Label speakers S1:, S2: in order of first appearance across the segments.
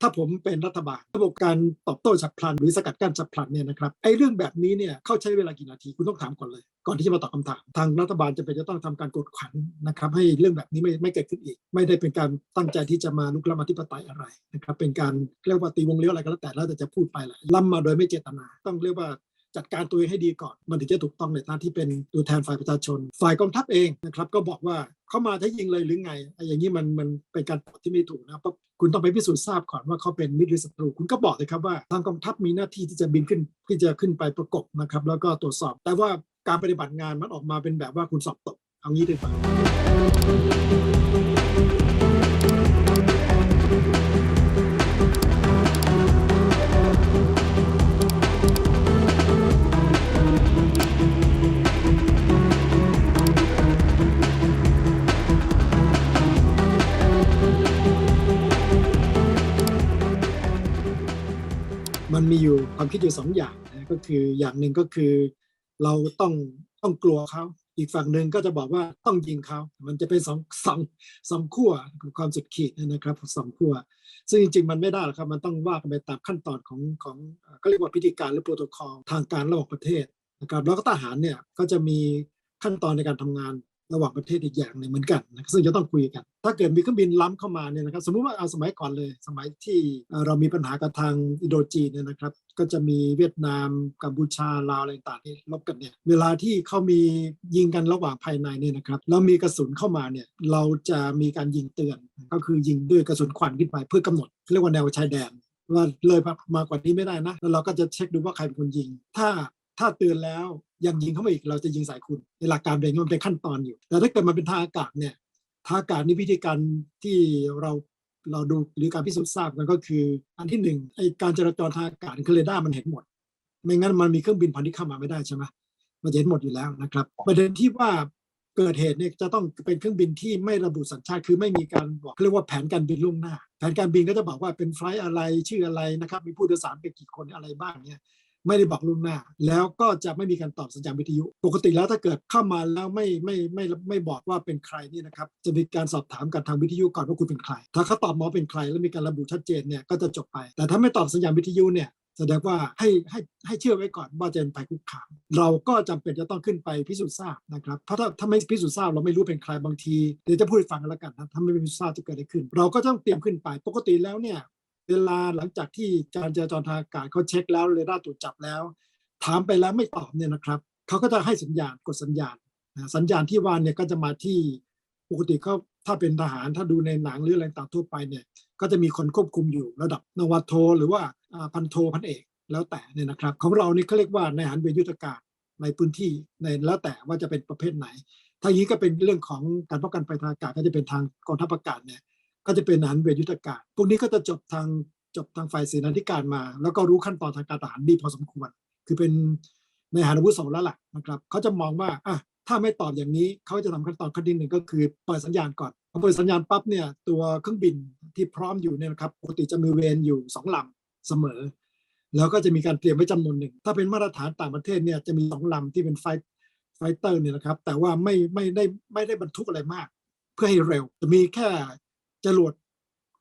S1: ถ้าผมเป็นรัฐบาล ระบบการตอบโต้ฉับพลัน หรือสกัดกั้นฉับพลันเนี่ยนะครับไอ้เรื่องแบบนี้เนี่ยเขาใช้เวลากี่นาทีคุณต้องถามก่อนเลย ก่อนที่จะมาตอบคำถาม ทางรัฐบาลจะเป็นจะต้องทำการกดขันนะครับให้เรื่องแบบนี้ไม่ไม่เกิดขึ้นอีก ไม่ได้เป็นการตั้งใจที่จะมาลุกล้ำอธิปไตยอะไรนะครับเป็นการเรียกว่าตีวงเลี้ยวอะไรก็แล้วแต่แล้วแต่จะพูดไปแหละล้ำมาโดยไม่เจตนา ต้องเรียกว่าจัดการตัวเองให้ดีก่อน มันถึงจะถูกต้องในฐานะที่เป็นตัวแทนฝ่ายประชาชน ฝ่ายกองทัพเองนะครับก็บอกว่า เข้ามาถ้ายิงเลยหรือไงไอ้อย่างนี้มันมันเป็นการตอบที่ไม่ถูกนะเพราะคุณต้องไปพิสูจน์ทราบก่อนว่าเขาเป็นมิตรหรือศัตรูคุณก็บอกเลยครับว่าทางกองทัพมีหน้าที่ที่จะบินขึ้นที่จะขึ้นไปประกบนะครับ แล้วก็ตรวจสอบ แต่ว่าการปฏิบัติงานมันออกมาเป็นแบบว่าคุณสอบตกเอางี้ดีกว่า ดอยู่สองอย่างนะก็คืออย่างหนึ่งก็คือ เราต้องต้องกลัวเขาอีกฝั่งหนึ่งก็จะบอกว่าต้องยิงเขามันจะเป็นสองสองสองขั้วความสุดขีดนะครับสองขั้วซึ่งจริงๆ มันไม่ได้หรอกครับ มันต้องว่ากันไปตามขั้นตอนของของก็เรียกว่าพิธีการหรือโปรโตคอลทางการระหว่างประเทศนะครับแล้วก็ทหารเนี่ยก็จะมีขั้นตอนในการทำงาน ระหว่างประเทศอีกอย่างหนึ่งเหมือนกันนะซึ่งจะต้องคุยกัน ถ้าเกิดมีเครื่องบินล้ำเข้ามาเนี่ยนะครับสมมุติว่าเอาสมัยก่อนเลย สมัยที่เรามีปัญหากับทางอินโดจีนเนี่ยนะครับ ก็จะมีเวียดนามกัมพูชาลาวอะไรต่างๆที่ลบกันเนี่ยเวลาที่เขามียิงกันระหว่างภายในเนี่ยนะครับแล้วมีกระสุนเข้ามาเนี่ยเราจะมีการยิงเตือน ก็คือยิงด้วยกระสุนควันขึ้นไปเพื่อกำหนดเรียกว่าแนวชายแดนว่าเลยมากกว่านี้ไม่ได้นะแล้วเราก็จะเช็คดูว่าใครเป็นคนยิง ถ้าถ้าเตือนแล้ว ยังยิงเข้ามาอีกเราจะยิงใส่คุณในหลักการเป็นอย่างนี้มันเป็นขั้นตอนอยู่ แต่ถ้าเกิดมันเป็นทางอากาศเนี่ยทางอากาศนี่วิธีการที่เราเราดูหรือการพิสูจน์ทราบกันก็คือ อันที่หนึ่งไอการจราจรทางอากาศคือเรดาร์มันเห็นหมด ไม่งั้นมันมีเครื่องบินพันธุ์ที่เข้ามาไม่ได้ใช่ไหมมันเห็นหมดอยู่แล้วนะครับ ประเด็นที่ว่าเกิดเหตุเนี่ยจะต้องเป็นเครื่องบินที่ไม่ระบุสัญชาติ คือไม่มีการบอกเรียกว่าแผนการบินล่วงหน้า แผนการบินก็จะบอกว่าเป็นไฟล์อะไรชื่ออะไรนะครับ มีผู้โดยสารเป็นกี่คนอะไรบ้างเนี่ย ไม่ได้บอกล่วงหน้า แล้วก็จะไม่มีการตอบสัญญาณวิทยุ ปกติแล้วถ้าเกิดเข้ามาแล้วไม่ไม่ไม่ไม่บอกว่าเป็นใครนี่นะครับจะมีการสอบถามกันทางวิทยุก่อนว่าคุณเป็นใคร ถ้าเขาตอบมาเป็นใครแล้วมีการระบุชัดเจนเนี่ยก็จะจบไป แต่ถ้าไม่ตอบสัญญาณวิทยุเนี่ยแสดงว่าให้ให้ให้เชื่อไว้ก่อนว่าจะเป็นภัยคุกคาม เราก็จำเป็นจะต้องขึ้นไปพิสูจน์ทราบนะครับเพราะถ้าถ้าไม่พิสูจน์ทราบเราไม่รู้เป็นใครบางทีเดี๋ยวจะพูดให้ฟังกันแล้วกันนะถ้าไม่พิสูจน์ทราบจะเกิดอะไรขึ้น เราก็ต้องเตรียมขึ้นไป ปกติแล้วเนี่ย เวลาหลังจากที่การจราจรทางอากาศเขาเช็คแล้วเรดาร์ตรวจจับแล้ว ถามไปแล้วไม่ตอบเนี่ยนะครับเขาก็จะให้สัญญาณกดสัญญาณสัญญาณที่ว่าเนี่ยก็จะมาที่ปกติเขาถ้าเป็นทหารถ้าดูในหนังหรืออะไรต่างทั่วไปเนี่ยก็จะมีคนควบคุมอยู่ระดับนวัตโท หรือว่าพันโทพันเอกแล้วแต่เนี่ยนะครับ ของเรานี่เขาเรียกว่าในอาหารเวรยุทธการในพื้นที่ในแล้วแต่ว่าจะเป็นประเภทไหนถ้าอย่างนี้ก็เป็นเรื่องของการป้องกันภัยทางอากาศก็จะเป็นทางกองทัพอากาศเนี่ย ก็จะเป็นอาหารเวรยุทธการพวกนี้ก็จะจบทางจบทางฝ่ายเสนาธิการมา แล้วก็รู้ขั้นตอนทางการทหารดีพอสมควร คือเป็นในอาหารอาวุโสแล้วล่ะนะครับเขาจะมองว่าอะถ้าไม่ตอบอย่างนี้เขาจะทำขั้นตอนขั้นที่หนึ่งก็คือเปิดสัญญาณก่อนพอเปิดสัญญาณปั๊บเนี่ยตัวเครื่องบินที่พร้อมอยู่เนี่ยนะครับปกติจะมีเวรอยู่สองลำเสมอ แล้วก็จะมีการเตรียมไว้จำนวนหนึ่ง ถ้าเป็นมาตรฐานต่างประเทศเนี่ยจะมีสองลำที่เป็นไฟไฟเตอร์เนี่ยนะครับ แต่ว่าไม่ไม่ได้ไม่ได้บรรทุกอะไรมาก เพื่อให้เร็ว จะมีแค่ จรวด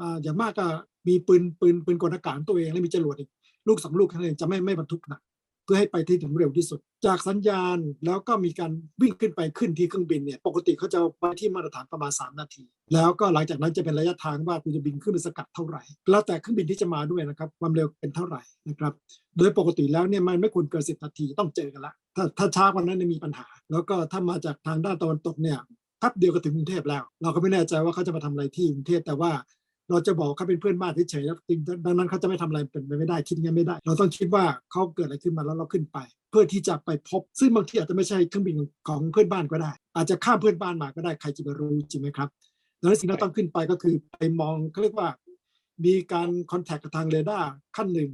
S1: อ่าอย่างมากก็มีปืนปืนปืนกลอากาศตัวเองแล้วมีจรวดอีกลูกสองลูกแค่นั้นเองจะไม่ไม่บรรทุกหนักเพื่อให้ไปที่ถึงเร็วที่สุด จากสัญญาณแล้วก็มีการวิ่งขึ้นไปขึ้นที่เครื่องบินเนี่ยปกติเขาจะไปที่มาตรฐานประมาณ 3 นาที แล้วก็หลังจากนั้นจะเป็นระยะทางว่าคุณจะบินขึ้นไปสกัดเท่าไหร่ แล้วแต่เครื่องบินที่จะมาด้วยนะครับความเร็วเป็นเท่าไหร่นะครับโดยปกติแล้วเนี่ยมันไม่ควรเกินสินาทีต้องเจอกันละถ้าถ้าช้ากว่านั้นมีปัญหา แล้วก็ถ้ามาจากทางด้านตะวันตกเนี่ย แป๊บเดียวก็ถึงกรุงเทพแล้ว เราก็ไม่แน่ใจว่าเขาจะมาทำอะไรที่กรุงเทพแต่ว่าเราจะบอกเขาเป็นเพื่อนบ้านเฉยๆแล้วจริงดังนั้นเขาจะไม่ทำอะไรเป็นไปไม่ได้คิดงั้นไม่ได้ เราต้องคิดว่าเขาเกิดอะไรขึ้นมาแล้วเราขึ้นไป เพื่อที่จะไปพบ ซึ่งบางทีอาจจะไม่ใช่เครื่องบินของเพื่อนบ้านก็ได้ อาจจะข้ามเพื่อนบ้านมาก็ได้ใครจะไปรู้จริงไหมครับดังนั้นสิ่งที่เราต้องขึ้นไปก็คือไปมองเขาเรียกว่า มีการคอนแทคกับทางเรดาร์ขั้นหนึ่ง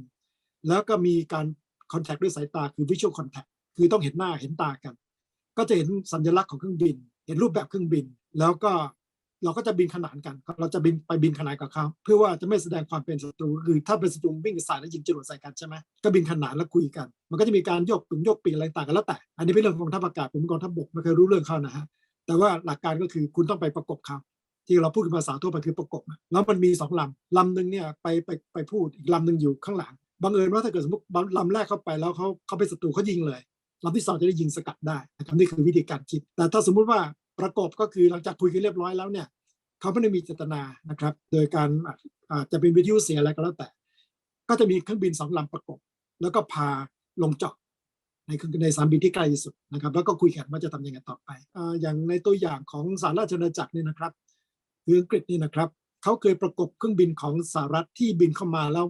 S1: แล้วก็มีการคอนแทคด้วยสายตาคือวิชวลคอนแทคคือต้องเห็นหน้าเห็นตากัน ก็จะเห็นสัญลักษณ์ของเครื่องบิน ห็นรูปแบบเครื่องบิน แล้วก็เราก็จะบินขนานกัน เราจะบินไปบินขนานกับเขาเพื่อว่าจะไม่แสดงความเป็นศัตรูคือถ้าเป็นศัตรูวิ่งใส่แล้วยิงจรวดใส่กันใช่ไหมก็บินขนานแล้วคุยกัน มันก็จะมีการโยกปีกโยกปีกอะไรต่างกันแล้วแต่ อันนี้เป็นเรื่องของกองทัพอากาศผมเป็นกองทัพบกไม่เคยรู้เรื่องเขานะฮะแต่ว่าหลักการก็คือคุณต้องไปประกบเขาที่เราพูดภาษาทั่วไปคือประกบแล้วมันมีสองลำลำหนึ่งเนี่ยไปไปไปพูดอีกลำหนึ่งอยู่ข้างหลังบังเอิญว่าถ้าเกิดสมมติลำแรกเข้าไปแล้วเขาเขาเป็นศัตรูเขายิงเลยลำที่สองจะได้ยิงสกัดได้นะครับนี่คือวิธีการคิด แต่ถ้าสมมุติว่า ประกบก็คือหลังจากคุยกันเรียบร้อยแล้วเนี่ยเขาไม่ได้มีเจตนานะครับ โดยการอาจจะเป็นวิทยุเสียอะไรก็แล้วแต่ ก็จะมีเครื่องบินสองลำประกบ แล้วก็พาลงจอดในเครื่องในสนามบินที่ใกล้ที่สุดนะครับ แล้วก็คุยกันว่าจะทำยังไงต่อไปออย่างในตัวอย่างของสหราชอาณาจักรนี่นะครับคืออังกฤษนี่นะครับเขาเคยประกบเครื่องบินของสหรัฐที่บินเข้ามาแล้ว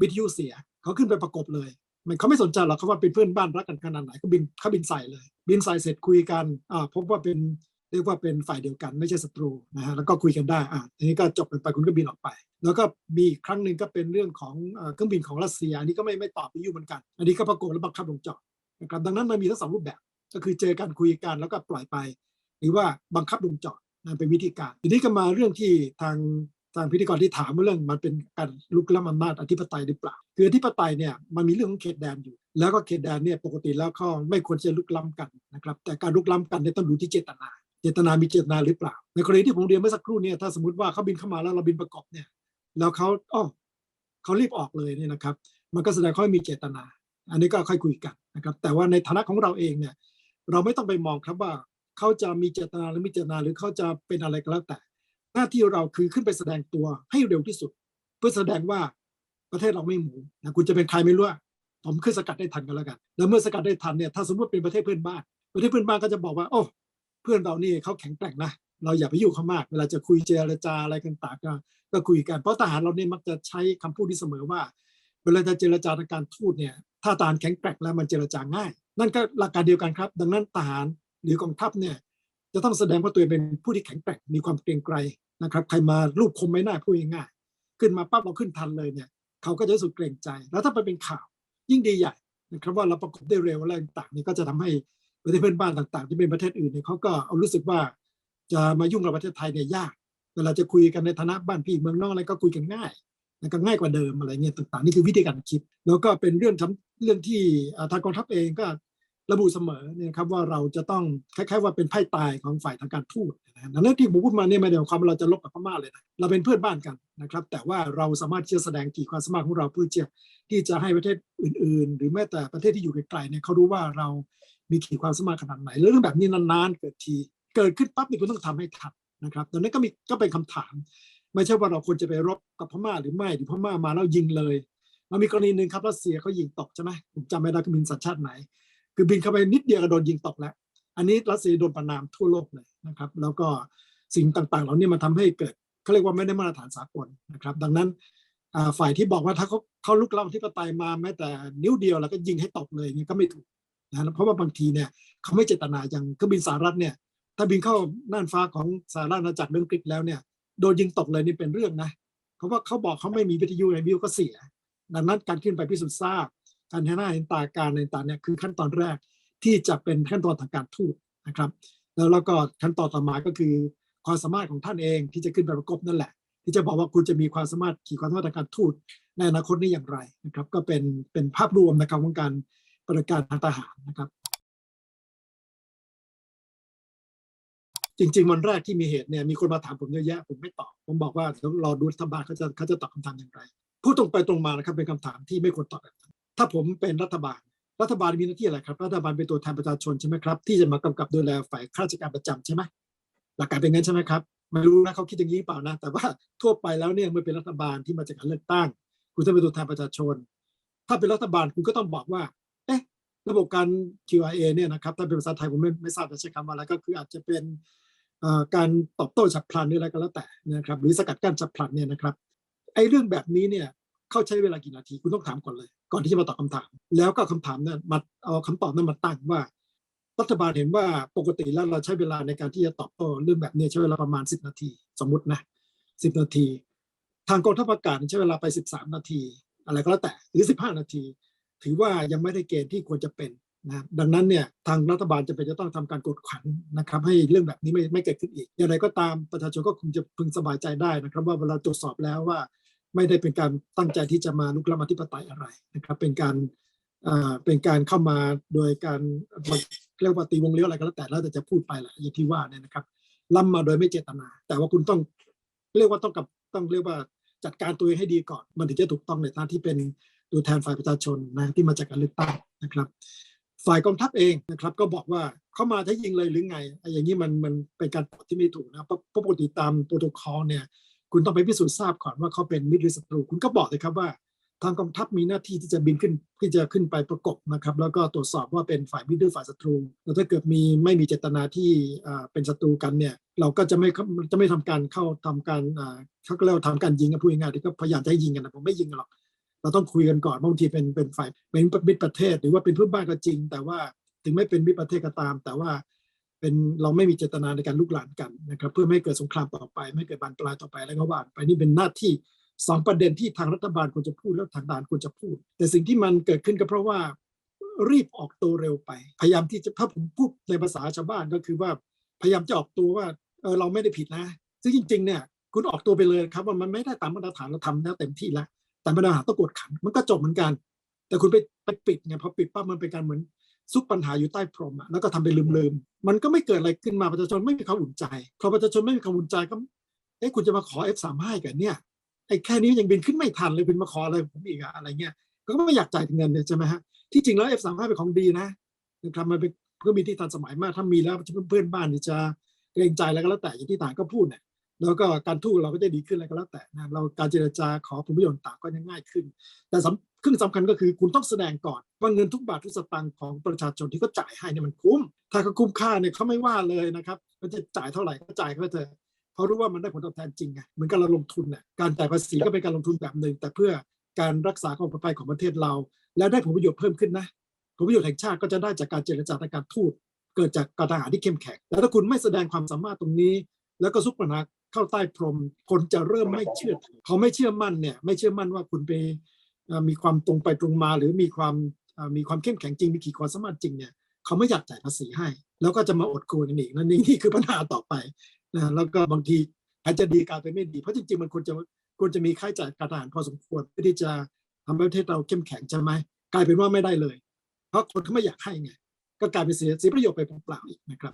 S1: วิทยุเสียเขาขึ้นไปประกบเลยมันเขาไม่สนใจหรอกเขาว่าเป็นเพื่อนบ้านรักกันขนาดไหนเขาบินเขาบินใส่เลย บินใส่เสร็จคุยกันอ่าพบว่าเป็น เรียกว่าเป็นฝ่ายเดียวกันไม่ใช่ศัตรูนะฮะแล้วก็คุยกันได้อ่าทีนี้ก็จบกันไปคุณก็บินออกไป แล้วก็มีอีกครั้งหนึ่งก็เป็นเรื่องของเครื่องบินของรัสเซียอันนี้ก็ไม่ไม่ตอบไปยุ่เหมือนกัน อันนี้ก็ประกบและบังคับลงจอดนะครับดังนั้นมันมีทั้งสองรูปแบบ ก็คือเจอกันคุยกันแล้วก็ปล่อยไป หรือว่าบังคับลงจอดนั่นเป็นวิธีการ ทีนี้ก็มาเรื่องที่ทางทางพิธีกรที่ถามว่าเรื่องมันเป็นการลุกล้ำอำนาจอธิปไตยหรือเปล่า คืออธิปไตยเนี่ยมันมีเรื่องของเขตแดนอยู่ แล้วก็เขตแดนเนี่ยปกติแล้วเขาไม่ควรจะลุกล้ำกันนะครับแต่การลุกล้ำกันเนี่ยต้องดูที่เจตนา เจตนามีเจตนาหรือเปล่า ในกรณีที่ผมเรียนเมื่อสักครู่เนี่ยถ้าสมมติว่าเขาบินเข้ามาแล้วเราบินประกอบเนี่ยแล้วเขาอ้อเขารีบออกเลยเนี่ยนะครับ มันก็แสดงเขาไม่มีเจตนา อันนี้ก็ค่อยคุยกันนะครับ แต่ว่าในฐานะของเราเองเนี่ย เราไม่ต้องไปมองครับว่าเขาจะมีเจตนาหรือไม่เจตนาหรือเขาจะเป็นอะไรก็แล้วแต่ หน้าที่เราคือขึ้นไปแสดงตัวให้เร็วที่สุด เพื่อแสดงว่าประเทศเราไม่หมูนะคุณจะเป็นใครไม่รู้ผมขึ้นสกัดได้ทันกันแล้วกัน แล้วเมื่อสกัดได้ทันเนี่ยถ้าสมมติเป็นประเทศเพื่อนบ้าน ประเทศเพื่อนบ้านก็จะบอกว่า โอ้ เพื่อนเรานี่เขาแข็งแกร่งนะเราอย่าไปยุ่งเขามาก เวลาจะคุยเจรจาอะไรต่างก็ก็คุยกันเพราะทหารเราเนี่ยมักจะใช้คำพูดที่เสมอว่า เวลาจะเจรจาทางการทูตเนี่ยถ้าทหารแข็งแกร่งแล้วมันเจรจาง่าย นั่นก็หลักการเดียวกันครับ ดังนั้นทหารหรือกองทัพเนี่ยจะต้องแสดงว่าตัวเองเป็นผู้ที่แข็งแกร่งมีความเกรงไกรนะครับใครมาลูกคมไม่น่าพูดง่ายขึ้นมาปั๊บเราขึ้นทันเลยเนี่ยเขาก็จะรู้สึกเกรงใจ แล้วถ้าไปเป็นข่าวยิ่งดีใหญ่นะครับว่าเราประกบได้เร็วอะไรต่างนี่ก็จะทำให้ ประเทศเพื่อนบ้านต่างๆ ที่เป็นประเทศอื่นเนี่ยเขาก็เอารู้สึกว่าจะมายุ่งกับประเทศไทยเนี่ยยากเวลาจะคุยกันในฐานะบ้านพี่เมืองนอกอะไรก็คุยกันง่ายแล้วก็ง่ายกว่าเดิมอะไรเงี้ยต่างๆนี่คือวิธีการคิด แล้วก็เป็นเรื่องทำเรื่องที่ทางกองทัพเองก็ระบุเสมอเนี่ยครับว่าเราจะต้องคล้ายๆว่าเป็นไพ่ตายของฝ่ายทางการทูตนะดังนั้นที่ผมพูดมาเนี่ยไม่ได้หมายความว่าเราจะลบกับพม่าเลยนะเราเป็นเพื่อนบ้านกันนะครับ แต่ว่าเราสามารถที่จะแสดงขีดความสามารถของเราเพื่อที่จะที่จะให้ประเทศอื่น ๆ หรือแม้แต่ประเทศที่อยู่ไกลๆเนี่ยเขารู้ว่าเรา มีขีดความสามารถขนาดไหน เรื่องแบบนี้นานๆเกิดที เกิดขึ้นปั๊บนี่คุณต้องทำให้ทันนะครับดังนั้นก็มีก็เป็นคำถาม ไม่ใช่ว่าเราควรจะไปรบกับพม่าหรือไม่หรือพม่ามาแล้วยิงเลยมันมีกรณีหนึ่งครับรัสเซียเขายิงตกใช่ไหมผมจำไม่ได้คือบินสัญชาติไหน คือบินเข้าไปนิดเดียวก็โดนยิงตกแล้ว อันนี้รัสเซียโดนประนามทั่วโลกเลยนะครับ แล้วก็สิ่งต่างๆ เหล่านี้มันทำให้เกิดเขาเรียกว่าไม่ได้มาตรฐานสากลนะครับ ดังนั้นฝ่ายที่บอกว่าถ้าเขาเขาลุกล้ำที่ปไตยมาแม้แต่นิ้วเดียวแล้วก็ยิงให้ตกเลยนี่ก็ไม่ถูก นะเพราะว่าบางทีเนี่ยเขาไม่เจตนาอย่างเครื่องบินสหรัฐเนี่ยถ้าบินเข้าน่านฟ้าของสหราชอาณาจักรเรื่องกฤษแล้วเนี่ยโดนยิงตกเลยนี่เป็นเรื่องนะเพราะว่าเขาบอกเขาไม่มีวิทยุในวิวก็เสีย ดังนั้นการขึ้นไปพิสูจน์ทราบการเห็นหน้าเห็นตาการในต่างเนี่ยคือขั้นตอนแรกที่จะเป็นขั้นตอนทางการทูตนะครับ แล้วเราก็ขั้นตอนต่อมาก็คือความสามารถของท่านเองที่จะขึ้นไปประกบนั่นแหละ ที่จะบอกว่าคุณจะมีความสามารถขีดความสามารถทางการทูตในอนาคตนี้อย่างไรนะครับ ก็เป็นเป็นภาพรวมนะครับของการ บัติการทางทหารนะครับ จริง ๆ วันแรกที่มีเหตุเนี่ยมีคนมาถามผมเยอะแยะผมไม่ตอบผมบอกว่าเดี๋ยวรอดูรัฐบาลเขาจะเขาจะตอบคำถามอย่างไรพูดตรงไปตรงมานะครับเป็นคำถามที่ไม่ควรตอบแบบนั้นถ้าผมเป็นรัฐบาล รัฐบาลมีหน้าที่อะไรครับ รัฐบาลเป็นตัวแทนประชาชนใช่ไหมครับ ที่จะมากำกับดูแลฝ่ายข้าราชการประจำใช่ไหมหลักการเป็นงั้นใช่ไหมครับไม่รู้นะเขาคิดอย่างนี้เปล่านะ แต่ว่าทั่วไปแล้วเนี่ยเมื่อเป็นรัฐบาลที่มาจากการเลือกตั้ง คุณจะเป็นตัวแทนประชาชน ถ้าเป็นรัฐบาลคุณก็ต้องบอกว่า ระบบการ QIA เนี่ยนะครับถ้าเป็นภาษาไทยผมไม่ไม่ทราบจะใช้คำว่าอะไรก็คืออาจจะเป็นการตอบโต้ฉับพลันหรืออะไรก็แล้วแต่นะครับหรือสกัดกั้นฉับพลันเนี่ยนะครับไอ้เรื่องแบบนี้เนี่ยเขาใช้เวลากี่นาทีคุณต้องถามก่อนเลย ก่อนที่จะมาตอบคำถาม แล้วก็คำถามนั้นมาเอาคำตอบนั้นมาตั้งว่า รัฐบาลเห็นว่าปกติแล้วเราใช้เวลาในการที่จะตอบโต้เรื่องแบบนี้ใช้เวลาประมาณ 10 นาที สมมตินะ10นาที ทางกองทัพอากาศใช้เวลาไป 13 นาที อะไรก็แล้วแต่หรือ 15 นาที ถือว่ายังไม่ได้เกณฑ์ที่ควรจะเป็นนะดังนั้นเนี่ยทางรัฐบาลจะเป็นจะต้องทำการกดขันนะครับ ให้เรื่องแบบนี้ไม่ไม่เกิดขึ้นอีก อย่างไรก็ตามประชาชนก็คงจะพึงสบายใจได้นะครับ ว่าเวลาตรวจสอบแล้วว่า ไม่ได้เป็นการตั้งใจที่จะมาลุกล้ำอธิปไตยอะไรนะครับ เป็นการอ่าเป็นการเข้ามาโดยการเรียกว่าตีวงเลี้ยวอะไรก็แล้วแต่แล้วแต่จะพูดไปแหละอย่างที่ว่าเนี่ยนะครับล้ำมาโดยไม่เจตนา แต่ว่าคุณต้องเรียกว่าต้องกับต้องเรียกว่าจัดการตัวเองให้ดีก่อน มันถึงจะถูกต้องในฐานะที่เป็น ตัวแทนฝ่ายประชาชนนะที่มาจากการเลือกตั้งนะครับ ฝ่ายกองทัพเองนะครับก็บอกว่าเข้ามาถ้ายิงเลยหรือไงไอ้อย่างนี้มันมันเป็นการตอบที่ไม่ถูกนะเพราะปกติตามโปรโตคอลเนี่ยคุณต้องไปพิสูจน์ทราบก่อนว่าเขาเป็นมิตรหรือศัตรูคุณก็บอกเลยครับว่าทางกองทัพมีหน้าที่ที่จะบินขึ้นที่จะขึ้นไปประกบนะครับ แล้วก็ตรวจสอบว่าเป็นฝ่ายมิตรหรือฝ่ายศัตรูแล้วถ้าเกิดมีไม่มีเจตนาที่อ่าเป็นศัตรูกันเนี่ย เราก็จะไม่เขาจะไม่ทำการเข้าทำการอ่าเขาก็เรียกว่าทำการยิงกันพูดง่ายๆที่ก็พยายามจะยิงกันนะผมไม่ยิงกันหรอก เราต้องคุยกันก่อนบางทีเป็นเป็นฝ่ายเป็นมิตรประเทศ หรือว่าเป็นเพื่อนบ้านก็จริง แต่ว่าถึงไม่เป็นมิตรประเทศก็ตาม แต่ว่าเป็นเราไม่มีเจตนาในการลุกลานกันนะครับ เพื่อไม่ให้เกิดสงครามต่อไป ไม่เกิดบานปลายต่อไปแล้วก็ว่าไปนี่เป็นหน้าที่สองประเด็นที่ทางรัฐบาลควรจะพูดแล้วทางด่านควรจะพูด แต่สิ่งที่มันเกิดขึ้นก็เพราะว่ารีบออกตัวเร็วไป พยายามที่จะถ้าผมพูดในภาษาชาวบ้านก็คือว่าพยายามจะออกตัวว่าเออเราไม่ได้ผิดนะซึ่งจริงๆเนี่ยคุณออกตัวไปเลยครับว่ามันไม่ได้ตามมาตรฐานเราทำแล้วเต็มที่แล้ว แต่มาตรฐานต้องกดขันมันก็จบเหมือนกัน แต่คุณไปไปปิดไงพอปิดปั๊บมันเป็นการเหมือนซุกปัญหาอยู่ใต้พรมอะแล้วก็ทำไปลืมๆมันก็ไม่เกิดอะไรขึ้นมาประชาชนไม่มีความอุ่นใจพอประชาชนไม่มีความอุ่นใจก็เอ๊ะคุณจะมาขอ F35 กันเนี่ยไอ้แค่นี้ยังบินขึ้นไม่ทันเลยคุณมาขออะไรผมอีกอะอะไรเงี้ยก็ไม่อยากจ่ายเงินเนี่ยใช่ไหมฮะที่จริงแล้ว F35 เป็นของดีนะนะครับมันเป็นเครื่องบินที่ทันสมัยมากถ้ามีแล้วเพื่อนบ้านนี่จะเกรงใจแล้วก็แล้วแต่อย่างที่ต่างก็พูดเนี่ย แล้วก็การทูตเราก็จะดีขึ้นอะไรก็แล้วแต่นะเราการเจรจาขอผลประโยชน์ต่างก็จะง่ายขึ้น แต่สำเครื่องสำคัญก็คือคุณต้องแสดงก่อนว่าเงินทุกบาททุกสตางค์ของประชาชนที่เขาจ่ายให้เนี่ยมันคุ้ม ถ้าเขาคุ้มค่าเนี่ยเขาไม่ว่าเลยนะครับเขาจะจ่ายเท่าไหร่ก็จ่ายเขาเถอะเพราะรู้ว่ามันได้ผลตอบแทนจริงไงเหมือนกับเราลงทุนเนี่ยการจ่ายภาษีก็เป็นการลงทุนแบบหนึ่งแต่เพื่อการรักษาความปลอดภัยของประเทศเรา และได้ผลประโยชน์เพิ่มขึ้นนะผลประโยชน์แห่งชาติก็จะได้จากการเจรจาทางการทูตเกิดจากการทหารที่เข้มแข็งแล้วถ้าคุณไม่แสดงความสามารถตรงนี้ แล้วก็ซุกปัญหา เข้าใต้พรม คนจะเริ่มไม่เชื่อถือเขาไม่เชื่อมั่นเนี่ยไม่เชื่อมั่นว่าคุณไปมีความตรงไปตรงมา หรือมีความมีความเข้มแข็งจริงมีขีดความสามารถจริงเนี่ยเขาไม่อยากจ่ายภาษีให้ แล้วก็จะมาอดโกงกันอีกนั่นนี่นี่คือปัญหาต่อไปนะแล้วก็บางทีอาจจะดีกลายเป็นไม่ดีเพราะจริงๆมันควรจะควรจะมีค่าใช้จ่ายการทหารพอสมควรเพื่อที่จะทำให้ประเทศเราเข้มแข็งใช่ไหมกลายเป็นว่าไม่ได้เลย เพราะคนเขาไม่อยากให้ไงก็กลายเป็นเสียเสียประโยชน์ไปเปล่าๆอีกนะครับ